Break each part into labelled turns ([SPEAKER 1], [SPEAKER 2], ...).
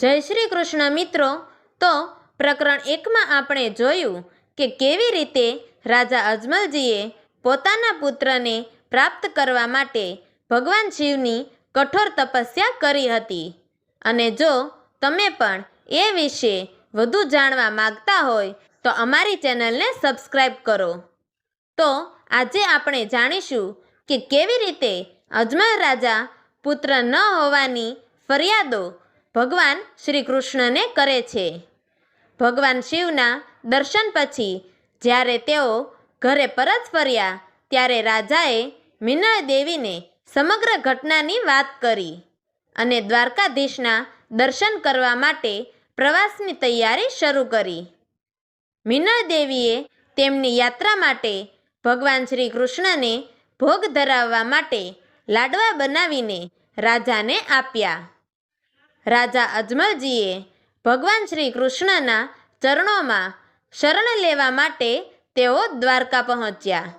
[SPEAKER 1] જય શ્રી કૃષ્ણ મિત્રો. તો પ્રકરણ એકમાં આપણે જોયું કે કેવી રીતે રાજા અજમલજીએ પોતાના પુત્રને પ્રાપ્ત કરવા માટે ભગવાન શિવની કઠોર તપસ્યા કરી હતી. અને જો તમે પણ એ વિશે વધુ જાણવા માગતા હોય તો અમારી ચેનલને સબસ્ક્રાઈબ કરો. તો આજે આપણે જાણીશું કે કેવી રીતે અજમલ રાજા પુત્ર ન હોવાની ફરિયાદો ભગવાન શ્રી કૃષ્ણને કરે છે. ભગવાન શિવના દર્શન પછી જ્યારે તેઓ ઘરે પરત ફર્યા, ત્યારે રાજાએ મિનળ દેવીને સમગ્ર ઘટનાની વાત કરી અને દ્વારકાધીશના દર્શન કરવા માટે પ્રવાસની તૈયારી શરૂ કરી. મિનળ દેવીએ તેમની યાત્રા માટે ભગવાન શ્રી કૃષ્ણને ભોગ ધરાવવા માટે લાડવા બનાવીને રાજાને આપ્યા. રાજા અજમલજીએ ભગવાન શ્રી કૃષ્ણના ચરણોમાં શરણ લેવા માટે તેઓ દ્વારકા પહોંચ્યા.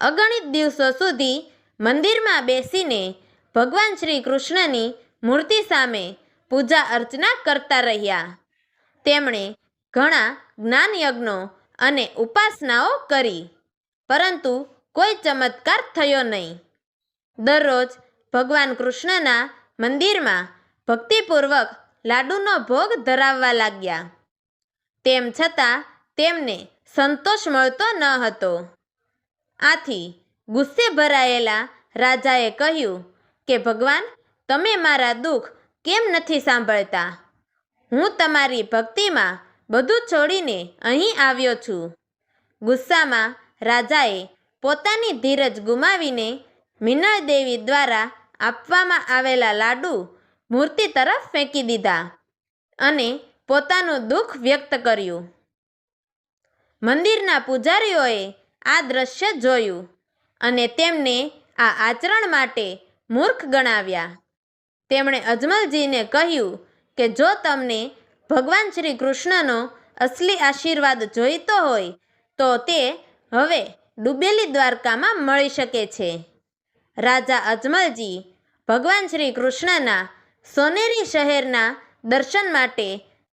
[SPEAKER 1] અગણિત દિવસો સુધી મંદિરમાં બેસીને ભગવાન શ્રી કૃષ્ણની મૂર્તિ સામે પૂજા અર્ચના કરતા રહ્યા. તેમણે ઘણા જ્ઞાનયજ્ઞો અને ઉપાસનાઓ કરી, પરંતુ કોઈ ચમત્કાર થયો નહીં. દરરોજ ભગવાન કૃષ્ણના મંદિરમાં ભક્તિપૂર્વક લાડુનો ભોગ ધરાવવા લાગ્યા. તેમ છતાં તેમને સંતોષ મળતો ન હતો. આથી ગુસ્સે ભરાયેલા રાજાએ કહ્યું કે, ભગવાન, તમે મારા દુઃખ કેમ નથી સાંભળતા? હું તમારી ભક્તિમાં બધું છોડીને અહીં આવ્યો છું. ગુસ્સામાં રાજાએ પોતાની ધીરજ ગુમાવીને મિનળ દેવી દ્વારા આપવામાં આવેલા લાડુ મૂર્તિ તરફ ફેંકી દીધા અને પોતાનું દુઃખ વ્યક્ત કર્યું. મંદિરના પૂજારીઓએ આ દ્રશ્ય જોયું અને તેમને આ આચરણ માટે મૂર્ખ ગણાવ્યા. તેમણે અજમલજીને કહ્યું કે જો તમને ભગવાન શ્રી કૃષ્ણનો અસલી આશીર્વાદ જોઈતો હોય તો તે હવે ડૂબેલી દ્વારકામાં મળી શકે છે. રાજા અજમલજી ભગવાન શ્રી કૃષ્ણના સોનેરી શહેરના દર્શન માટે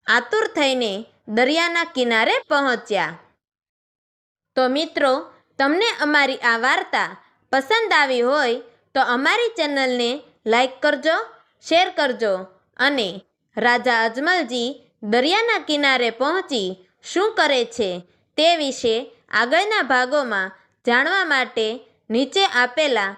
[SPEAKER 1] આતુર થઈને દરિયાના કિનારે પહોંચ્યા. તો મિત્રો, તમને અમારી આ વાર્તા પસંદ આવી હોય તો અમારી ચેનલને લાઈક કરજો, શેર કરજો અને રાજા અજમલજી દરિયાના કિનારે પહોંચી શું કરે છે તે વિશે આગળના ભાગોમાં જાણવા માટે નીચે આપેલા